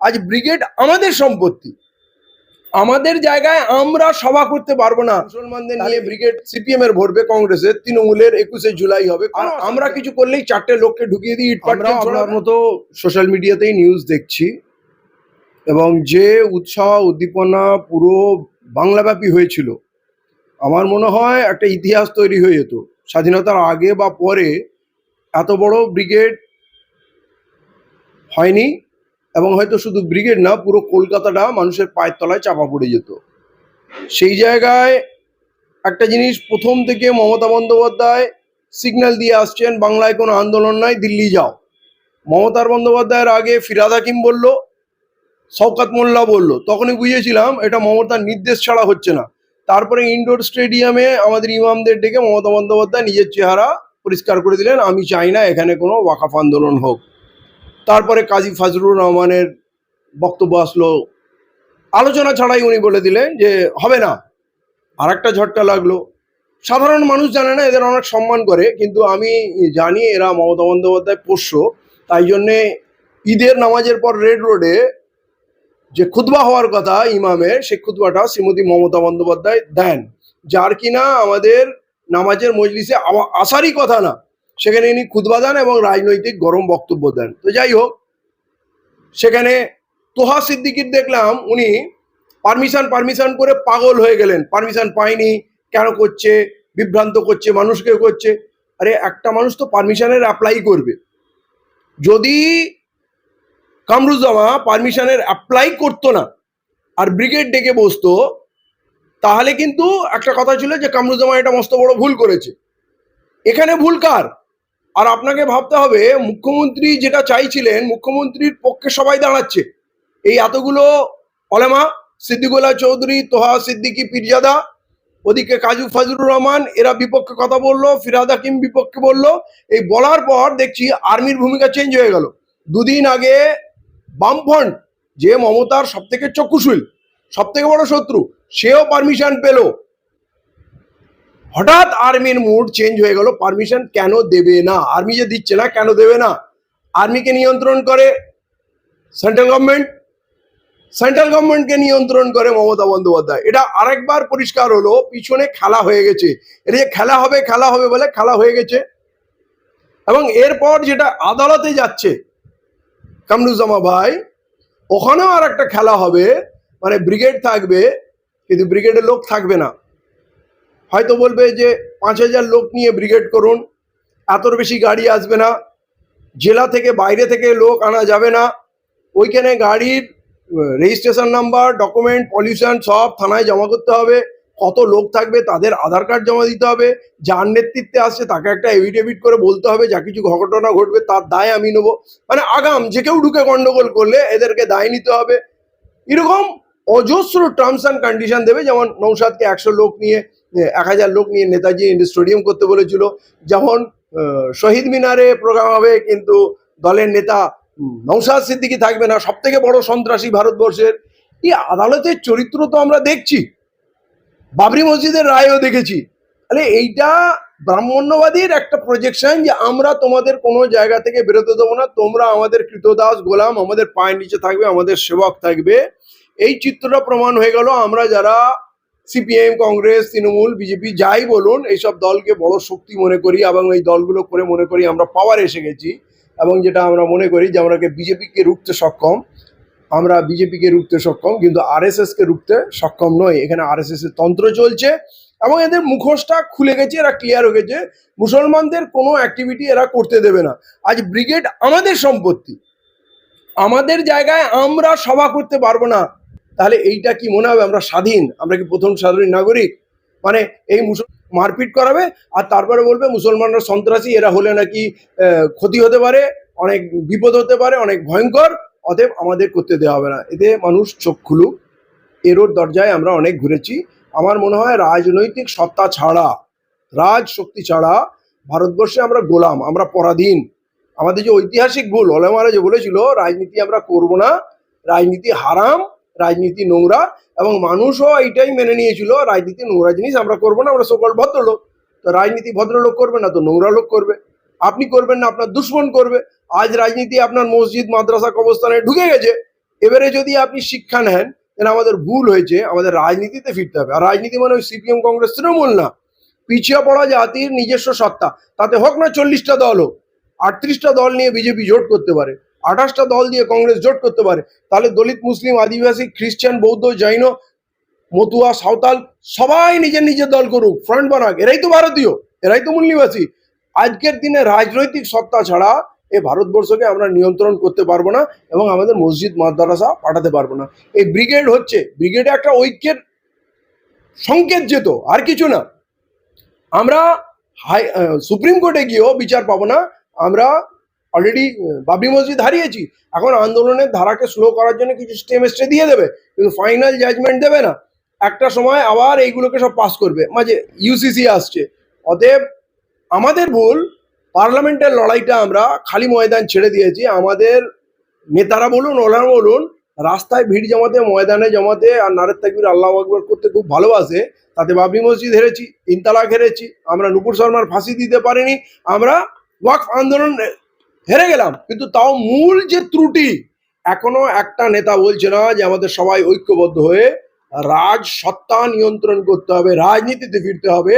আজ ব্রিগেড আমাদের সম্পত্তি। আমাদের জায়গায় আমরা সভা করতে পারব না। মুসলমানদের নিয়ে ব্রিগেড সিপিএম এর ভরবে কংগ্রেসের তৃণমূলের একুশে জুলাই হবে। আর আমরা কিছু করলেই চারটে লোককে ঢুকিয়ে দিই আমরা আপনার মতো সোশ্যাল মিডিয়াতেই নিউজ দেখছি। এবং যে উৎসাহ উদ্দীপনা পুরো বাংলাব্যাপী হয়েছিল আমার মনে হয় একটা ইতিহাস তৈরি হয়ে যেত। স্বাধীনতার আগে বা পরে এত বড় ব্রিগেড হয়নি। এবং হয়তো শুধু ব্রিগেড না, পুরো কলকাতাটা মানুষের পায়ের তলায় চাপা পড়ে যেত। সেই জায়গায় একটা জিনিস প্রথম থেকে মমতা বন্দ্যোপাধ্যায় সিগন্যাল দিয়ে আসছেন, বাংলায় কোনো আন্দোলন নাই, দিল্লি যাও। মমতার বন্দ্যোপাধ্যায়ের আগে ফিরাদ হাকিম বলল, শওকাত মোল্লা বলল, তখনই বুঝেছিলাম এটা মমতার নির্দেশ ছাড়া হচ্ছে না। তারপরে ইনডোর স্টেডিয়ামে আমাদের ইমামদের ডেকে মমতা বন্দ্যোপাধ্যায় নিজের চেহারা পরিষ্কার করে দিলেন, আমি চাই না এখানে কোনো ওয়াকাফ আন্দোলন হোক। তারপরে কাজী ফাজলুর রহমানের বক্তব্য আসলো। আলোচনা ছাড়াই উনি বলে দিলেন যে, হবে না। আর একটা ঝটকা লাগল। সাধারণ মানুষ জানে না, এদের অনেক সম্মান করে, কিন্তু আমি জানি এরা মমতা বন্দ্যোপাধ্যায় পোষ্য। তাই জন্যে ঈদের নামাজের পর রেড রোডে যে খুতবা হওয়ার কথা ইমামের সেই খুতবাটা শ্রীমতী মমতা বন্দ্যোপাধ্যায় দেন। যার কিনা আমাদের নামাজের মজলিসে আসারই কথা না। সেখানে ইনি খুতবা দেন এবং রাজনৈতিক গরম বক্তব্য দেন। তো যাই হোক, সেখানে তোহা সিদ্দিকির দেখলাম উনি পারমিশন পারমিশন করে পাগল হয়ে গেলেন। পারমিশন পায়নি, কেন করছে, বিভ্রান্ত করছে, মানুষকে করছে। আরে, একটা মানুষ তো পারমিশনের অ্যাপ্লাই করবে। যদি কামরুজ্জামা পারমিশনের অ্যাপ্লাই করতো না আর ব্রিগেড ডেকে বসতো, তাহলে কিন্তু একটা কথা ছিল যে কামরুজ্জামা এটা মস্ত বড় ভুল করেছে। এখানে ভুল কার? আর আপনাকে ভাবতে হবে, মুখ্যমন্ত্রী যেটা চাইছিলেন, মুখ্যমন্ত্রীর পক্ষে সবাই দাঁড়াচ্ছে। এই এতগুলো অলেমা সিদ্দিকুল্লাহ চৌধুরী, তোহা, সিদ্দিকি, পীরজাদা, ওদিকে কাজু ফাজলুর রহমান, এরা বিপক্ষে কথা বলল, ফিরাদ হাকিম বিপক্ষে বলল। এই বলার পর দেখছি আর্মির ভূমিকা চেঞ্জ হয়ে গেল। দুদিন আগে বামফ্রন্ট যে মমতার সব থেকে চক্ষুশীল সব থেকে বড় শত্রু, সেও পারমিশন পেল। হঠাৎ আর্মির মুড চেঞ্জ হয়ে গেল, পারমিশন কেন দেবে না? আর্মি যে দিচ্ছে না, কেন দেবে না? আর্মিকে নিয়ন্ত্রণ করে সেন্ট্রাল গভর্নমেন্ট, সেন্ট্রাল গভর্নমেন্টকে নিয়ন্ত্রণ করে মমতা বন্দ্যোপাধ্যায়। এটা আরেকবার পরিষ্কার হলো, পিছনে খেলা হয়ে গেছে। এটা যে খেলা হবে খেলা হবে বলে খেলা হয়ে গেছে। এবং এরপর যেটা আদালতে যাচ্ছে, কামরুজ্জামা ভাই, ওখানেও আর একটা খেলা হবে। মানে ব্রিগেড থাকবে, কিন্তু ব্রিগেডের লোক থাকবে না। হয়তো বলবে যে পাঁচ হাজার লোক নিয়ে ব্রিগেড করুন, এতর বেশি গাড়ি আসবে না, জেলা থেকে বাইরে থেকে লোক আনা যাবে না, ওইখানে গাড়ির রেজিস্ট্রেশন নাম্বার ডকুমেন্ট পলিউশন সব থানায় জমা করতে হবে, কত লোক থাকবে, তাদের আধার কার্ড জমা দিতে হবে, যার নেতৃত্বে আসছে তাকে একটা এভিডেভিট করে বলতে হবে, যা কিছু ঘটনা ঘটবে তার দায় আমি নেব। মানে আগাম, যে কেউ ঢুকে গন্ডগোল করলে এদেরকে দায় নিতে হবে। এরকম অজস্র টার্মস অ্যান্ড কন্ডিশন দেবে, যেমন নৌসাদকে একশো লোক নিয়ে এক হাজার লোক নিয়ে নেতাজি স্টেডিয়াম করতে বলেছিল। যেমন শহীদ মিনারে প্রোগ্রাম হবে, কিন্তু দলের নেতা নৌসাদ সিদ্দিকি থাকবে না সব থেকে বড় সন্ত্রাসী ভারতবর্ষের। এই আদালতের চরিত্র তো আমরা দেখছি। বাবরি মসজিদের রায়ও দেখেছি। তাহলে এইটা ব্রাহ্মণ্যবাদীর একটা প্রজেকশন যে আমরা তোমাদের কোনো জায়গা থেকে বেরোতে দেবো না, তোমরা আমাদের কৃতদাস গোলাম, আমাদের পায়ের নিচে থাকবে, আমাদের সেবক থাকবে। এই চিত্রটা প্রমাণ হয়ে গেল, আমরা যারা সিপিএম কংগ্রেস, তৃণমূল, বিজেপি, যাই বলুন, এইসব দলকে বড় শক্তি মনে করি এবং এই দলগুলো করে মনে করি আমরা পাওয়ার এসে গেছি এবং যেটা আমরা মনে করি যে আমরা বিজেপিকে রুখতে সক্ষম, আমরা বিজেপিকে রুখতে সক্ষম, কিন্তু আরএসএস কে রুখতে সক্ষম নয় এখানে আরএসএস এর তন্ত্র চলছে এবং এদের মুখোশটা খুলে গেছে, এরা ক্লিয়ার হয়ে গেছে। মুসলমানদের কোনো অ্যাক্টিভিটি এরা করতে দেবে না। আজ ব্রিগেড আমাদের সম্পত্তি। আমাদের জায়গায় আমরা সভা করতে পারব না। তাহলে এইটা কি মনে হবে আমরা স্বাধীন? আমরা কি প্রথম সাধারণ নাগরিক? মানে এই মুসল মারপিট করাবে আর তারপরে বলবে মুসলমানরা সন্ত্রাসী, এরা হলে নাকি ক্ষতি হতে পারে, অনেক বিপদ হতে পারে, অনেক ভয়ঙ্কর, অতএব আমাদের করতে দেওয়া হবে না। এতে মানুষ চোখ খুলুক, এরোর দরজায় আমরা অনেক ঘুরেছি। আমার মনে হয় রাজনৈতিক সত্তা ছাড়া রাজ শক্তি ছাড়া ভারতবর্ষে আমরা গোলাম, আমরা পরাধীন। আমাদের যে ঐতিহাসিক ভুল ওলামারা যে বলেছিল, রাজনীতি আমরা করব না, রাজনীতি হারাম রাজনীতি নোংরা এবং মানুষও এইটাই মেনে নিয়েছিল, রাজনীতি নোংরা জিনিস আমরা করব না, আমরা সকল ভদ্রলোক। তো রাজনীতি ভদ্রলোক করবে না, তো নোংরা লোক করবে। আপনি করবেন না, আপনার দুশ্মন করবে। আজ রাজনীতি আপনার মসজিদ, মাদ্রাসা কবস্থানে ঢুকে গেছে। এবারে যদি আপনি শিক্ষা নেন, তাহলে আমাদের ভুল হয়েছে, আমাদের রাজনীতিতে ফিরতে হবে। আর রাজনীতি মানে ওই সিপিএম কংগ্রেস তৃণমূল না। পিছিয়ে পড়া জাতির নিজস্ব সত্তা। তাতে হোক না চল্লিশটা দল হোক, আটত্রিশটা দল নিয়ে বিজেপি জোট করতে পারে। আঠাশটা দল দিয়ে কংগ্রেস জোট করতে পারে। তাহলে দলিত মুসলিম, আদিবাসী, খ্রিস্টান, বৌদ্ধ, জৈন, মতুয়া, সাঁওতাল, সবাই নিজের নিজের দল করুক, ফ্রন্ট বানাক। এরাই তো ভারতীয়, এরাই তো মূল নিবাসী আজকের দিনে রাজনৈতিক সত্তা ছাড়া এই ভারতবর্ষকে আমরা নিয়ন্ত্রণ করতে পারব না এবং আমাদের মসজিদ, মাদ্রাসা পাঠাতে পারব না। এই ব্রিগেড হচ্ছে, ব্রিগেডে একটা ঐক্যের সংকেত যেত আর কিছু না। আমরা হাই সুপ্রিম কোর্টে গিয়েও বিচার পাবো না। আমরা অলরেডি বাবরি মসজিদ হারিয়েছি। এখন আন্দোলনের ধারাকে স্লো করার জন্য কিছু স্টে স্টে দিয়ে দেবে, কিন্তু ফাইনাল জাজমেন্ট দেবে না। একটা সময় আবার এইগুলোকে সব পাস করবে। মাঝে ইউসিসি আসছে। অতএব আমাদের ভুল, পার্লামেন্টের লড়াইটা আমরা খালি ময়দান ছেড়ে দিয়েছি। আমাদের নেতারা বলুন ওরা বলুন, রাস্তায় ভিড় জমাতে, ময়দানে জমাতে, আর নারের তাকবির আল্লাহ আকবর করতে খুব ভালোবাসে, তাতে বাবরি মসজিদ হেরেছি তিন তালাক হেরেছি, আমরা নুপুর শর্মার ফাঁসি দিতে পারিনি, আমরা ওয়াকফ আন্দোলন হেরে গেলাম। কিন্তু তাও মূল যে ত্রুটি এখনও একটা নেতা বলছে না যে আমাদের সবাই ঐক্যবদ্ধ হয়ে রাজ সত্তা নিয়ন্ত্রণ করতে হবে রাজনীতিতে ফিরতে হবে।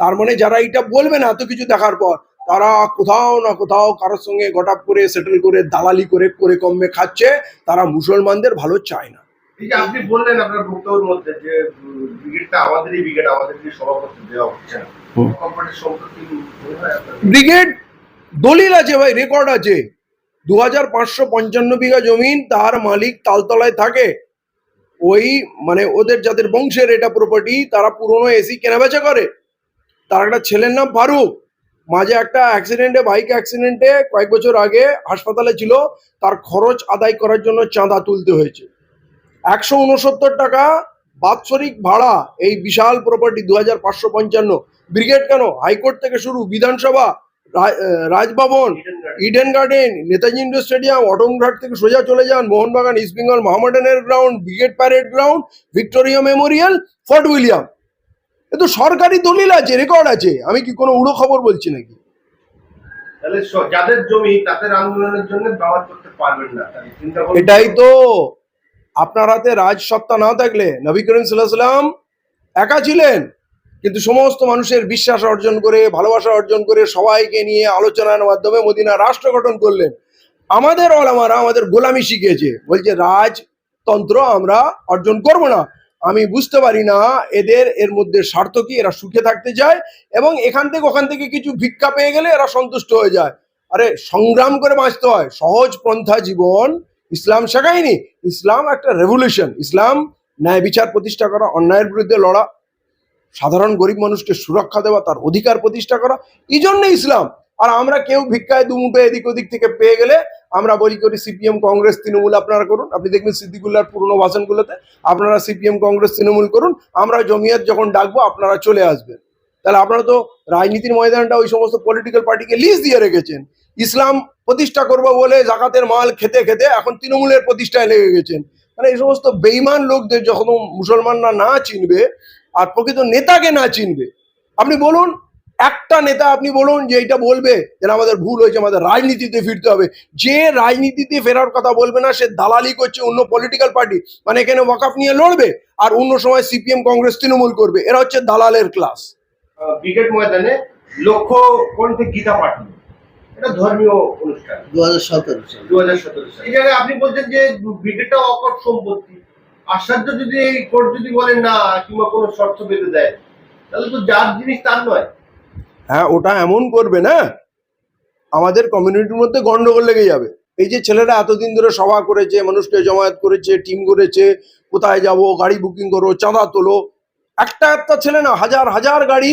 তার মানে যারা এটা বলবে না এত কিছু দেখার পর তারা কোথাও না কোথাও কারোর সঙ্গে গটাপ করে সেটেল করে দালালি করে করে কমে খাচ্ছে তারা মুসলমানদের ভালো চায় না। এই যে আপনি বললেন আপনার বক্তব্যের মধ্যে যে ব্রিগেডটা আমাদেরই ব্রিগেড আমাদেরকে সভাপতি দেওয়া হচ্ছে। না? ব্রিগেড দলিল আছে ভাই রেকর্ড আছে। দু হাজার পাঁচশো পঞ্চান্ন বিঘা জমিন তার মালিক তালতলায় থাকে। ওই মানে ওদের যাদের বংশের এটা প্রপার্টি তারা পুরনো এসি কেনাবেচা করে। তার একটা ছেলের নাম ফারুক। মাঝে একটা অ্যাক্সিডেন্টে বাইক অ্যাক্সিডেন্টে কয়েক বছর আগে হাসপাতালে ছিল। তার খরচ আদায় করার জন্য চাঁদা তুলতে হয়েছে। একশো উনসত্তর টাকা বাৎসরিক ভাড়া এই বিশাল প্রপার্টি দু হাজার পাঁচশো পঞ্চান্ন। ব্রিগেড কেন? হাইকোর্ট থেকে শুরু, Vidhan Sabha. Raj Bhavan Eden Garden Netaji indoor stadium Outram Ghat থেকে সোজা চলে যান Mohun Bagan East Bengal মহামেডানের ground Brigade Parade Ground Victoria Memorial Fort William এ তো সরকারি দলিল আছে রেকর্ড আছে। আমি কি কোনো উড়ো খবর বলছি নাকি? তাহলে যাদের জমি তাদের আন্দোলনের জন্য ব্যবহার করতে পারবেন না। তাহলে চিন্তা করুন। এটাই তো আপনার হাতে রাজ সত্তা না থাকলে নবী করিম সাল্লাম একা ছিলেন। কিন্তু সমস্ত মানুষের বিশ্বাস অর্জন করে, ভালোবাসা অর্জন করে সবাইকে নিয়ে আলোচনার মাধ্যমে মদিনা রাষ্ট্র গঠন করলেন। আমাদের ওলামারা আমাদের গোলামি শিখিয়েছে। বলছে, রাজতন্ত্র আমরা অর্জন করব না। আমি বুঝতে পারি না এদের, এর মধ্যে স্বার্থ কি? এরা সুখে থাকতে চায় এবং এখান থেকে ওখান থেকে কিছু ভিক্ষা পেয়ে গেলে এরা সন্তুষ্ট হয়ে যায়। আরে, সংগ্রাম করে বাঁচতে হয়। সহজ পন্থা জীবন, ইসলাম শেখায়নি। ইসলাম একটা রেভলিউশন ইসলাম ন্যায় বিচার প্রতিষ্ঠা করা, অন্যায়ের বিরুদ্ধে লড়া। সাধারণ গরিব মানুষকে সুরক্ষা দেওয়া, তার অধিকার প্রতিষ্ঠা করা এই জন্য ইসলাম। আর আমরা কেউ ভিক্ষায় দুমুঠো এদিক ওদিক থেকে পেয়ে গেলে আমরা বলি করি, সিপিএম, কংগ্রেস, তৃণমূল আপনারা করুন। আপনি দেখবেন সিদ্দিকুল্লার পুরনো ভাষণগুলোতে, আপনারা সিপিএম, কংগ্রেস, তৃণমূল করুন, আমরা জমিয়ত যখন ডাকবো, আপনারা চলে আসবেন। তাহলে আপনারা তো রাজনীতির ময়দানটা ওই সমস্ত পলিটিক্যাল পার্টিকে লিজ দিয়ে রেখেছেন। ইসলাম প্রতিষ্ঠা করব বলে জাকাতের মাল খেতে খেতে এখন তৃণমূলের প্রতিষ্ঠায় লেগে গেছেন। মানে এই সমস্ত বেইমান লোকদের যখন মুসলমানরা না চিনবে আর প্রকৃত নেতাকে না চিনবে। আপনি বলুন একটা নেতা আপনি বলুন যে এটা বলবে যে আমাদের ভুল হয়েছে আমাদের রাজনীতিতে ফিরতে হবে। যে রাজনীতিতে ফেরার কথা বলবে না সে দালালি করছে অন্য পলিটিক্যাল পার্টি মানে এখানে ওয়াকাফ নিয়ে লড়বে আর অন্য সময় সিপিএম কংগ্রেস তৃণমূল করবে। এরা হচ্ছে দালালের ক্লাস ব্রিগেড ময়দানে লক্ষ্য কণ্ঠে গীতা পাঠ এটা ধর্মীয় অনুষ্ঠান। দু হাজার সতেরো সালে। দু হাজার সতেরো সালে। এই জায়গায় আপনি বলছেন যে ব্রিগেডটা অকট সম্পত্তি। আশ্চর্য যদি এই কোর্ট যদি বলেন না, কিংবা কোনো শর্ত বেঁধে দেয়, তাহলে তো যার জিনিস তার নয়। হ্যাঁ ওটা এমন করবে না, আমাদের কমিউনিটির মধ্যে গন্ডগোল লেগে যাবে। এই যে ছেলেরা এতদিন ধরে সভা করেছে, মানুষকে জমায়েত করেছে টিম করেছে কোথায় যাব, গাড়ি বুকিং করো, চাঁদা তোলো, একটা একটা ছেলে না, হাজার হাজার গাড়ি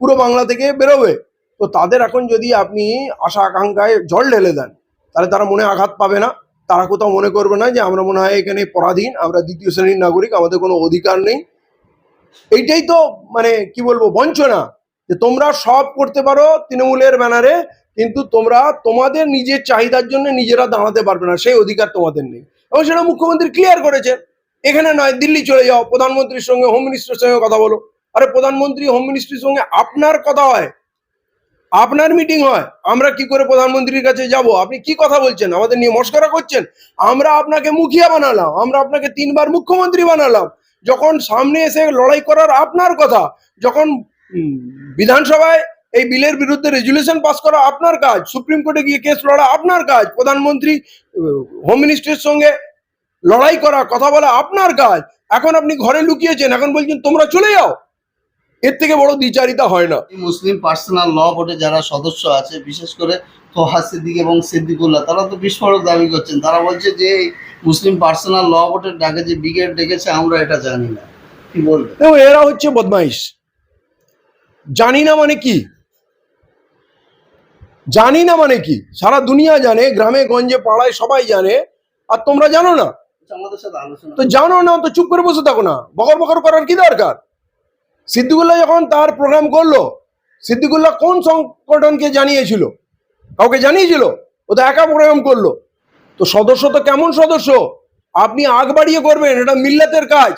পুরো বাংলা থেকে বেরোবে। তো তাদের এখন যদি আপনি আশা আকাঙ্ক্ষায় জল ঢেলে দেন, তাহলে তারা মনে আঘাত পাবে না। তারা কোথাও মনে করবে না যে আমরা মনে হয় এখানে পরাধীন, আমরা দ্বিতীয় শ্রেণির নাগরিক, আমাদের কোনো অধিকার নেই। এইটাই তো মানে কি বলব, বঞ্চনা যে তোমরা সব করতে পারো তৃণমূলের ব্যানারে, কিন্তু তোমরা তোমাদের নিজের চাহিদার জন্য নিজেরা দাঁড়াতে পারবে না, সেই অধিকার তোমাদের নেই। এবং সেটা মুখ্যমন্ত্রী ক্লিয়ার করেছেন। এখানে নয়, দিল্লি চলে যাও, প্রধানমন্ত্রীর সঙ্গে হোম মিনিস্টারের সঙ্গে কথা বলো। আরে প্রধানমন্ত্রী হোম মিনিস্ট্রির সঙ্গে আপনার কথা হয়। আপনার মিটিং হয়, আমরা কি করে প্রধানমন্ত্রীর কাছে যাব? আপনি কি কথা বলছেন? আমাদের নিয়ে মস্করা করছেন? আমরা আপনাকে মুখিয়া বানালাম, আমরা আপনাকে তিনবার মুখ্যমন্ত্রী বানালাম। যখন সামনে এসে লড়াই করার আপনার কথা, যখন বিধানসভায় এই বিলের বিরুদ্ধে রেজুলেশন পাস করা আপনার কাজ, সুপ্রিম কোর্টে গিয়ে কেস লড়া আপনার কাজ, প্রধানমন্ত্রী হোম মিনিস্ট্রির সঙ্গে লড়াই করা, কথা বলা আপনার কাজ। এখন আপনি ঘরে লুকিয়েছেন, এখন বলছেন, তোমরা চলে যাও। এর থেকে বড় দ্বিচারিতা হয় না। মুসলিম পার্সোনাল ল বোর্ডে যারা সদস্য আছে বিশেষ করে তোহা সিদ্দিক এবং সিদ্দিকুল্লাহ তারা তো বিস্ফোরক দাবি করছেন। তারা বলছে যে মুসলিম পার্সোনাল ল বোর্ডের ডাকে যে ব্রিগেড ডেকেছে আমরা এটা জানি না। কি বলবেন? দেখো এরা হচ্ছে বদমাইশ। জানি না মানে কি? জানি না মানে কি? সারা দুনিয়া জানে গ্রামে গঞ্জে পাড়ায় সবাই জানে আর তোমরা জানো না। তো জানো না তো চুপ করে বসে থাকো না। বকর বকর করার কি দরকার? সিদ্দিকুল্লাহ যখন তার প্রোগ্রাম করল, সিদ্দিকুল্লাহ কোন সংগঠনকে জানিয়েছিল? কাউকে জানিয়েছিল? ও তো একা প্রোগ্রাম করল। তো সদস্য তো কেমন সদস্য? আপনি আগ বাড়িয়ে করবেন, এটা মিল্লাতের কাজ,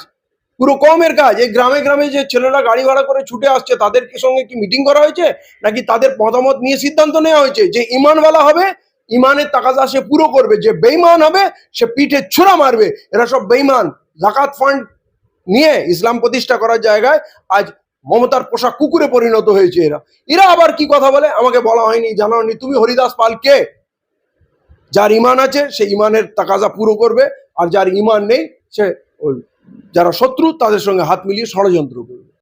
পুরো কমের কাজ। এই গ্রামে গ্রামে যে ছেলেরা গাড়ি ভাড়া করে ছুটে আসছে, তাদের সঙ্গে কি মিটিং করা হয়েছে? নাকি তাদের মতামত নিয়ে সিদ্ধান্ত নেওয়া হয়েছে যে ইমানওয়ালা হবে, ইমানের তাকাজা সে পুরো করবে, যে বেইমান হবে, সে পিঠে ছোড়া মারবে। এরা সব বেইমান জাকাত ফান্ড নিয়ে ইসলাম প্রতিষ্ঠা করার জায়গায় আজ মমতার পোশাক কুকুরে পরিণত হয়েছে এরা। এরা আবার কি কথা বলে? আমাকে বলা হয়নি, জানাওনি। তুমি হরিদাস পাল কে? যার ইমান আছে সে ইমানের তাকাজা পুরো করবে। আর যার ইমান নেই, সে যারা শত্রু, তাদের সঙ্গে হাত মিলিয়ে ষড়যন্ত্র করবে।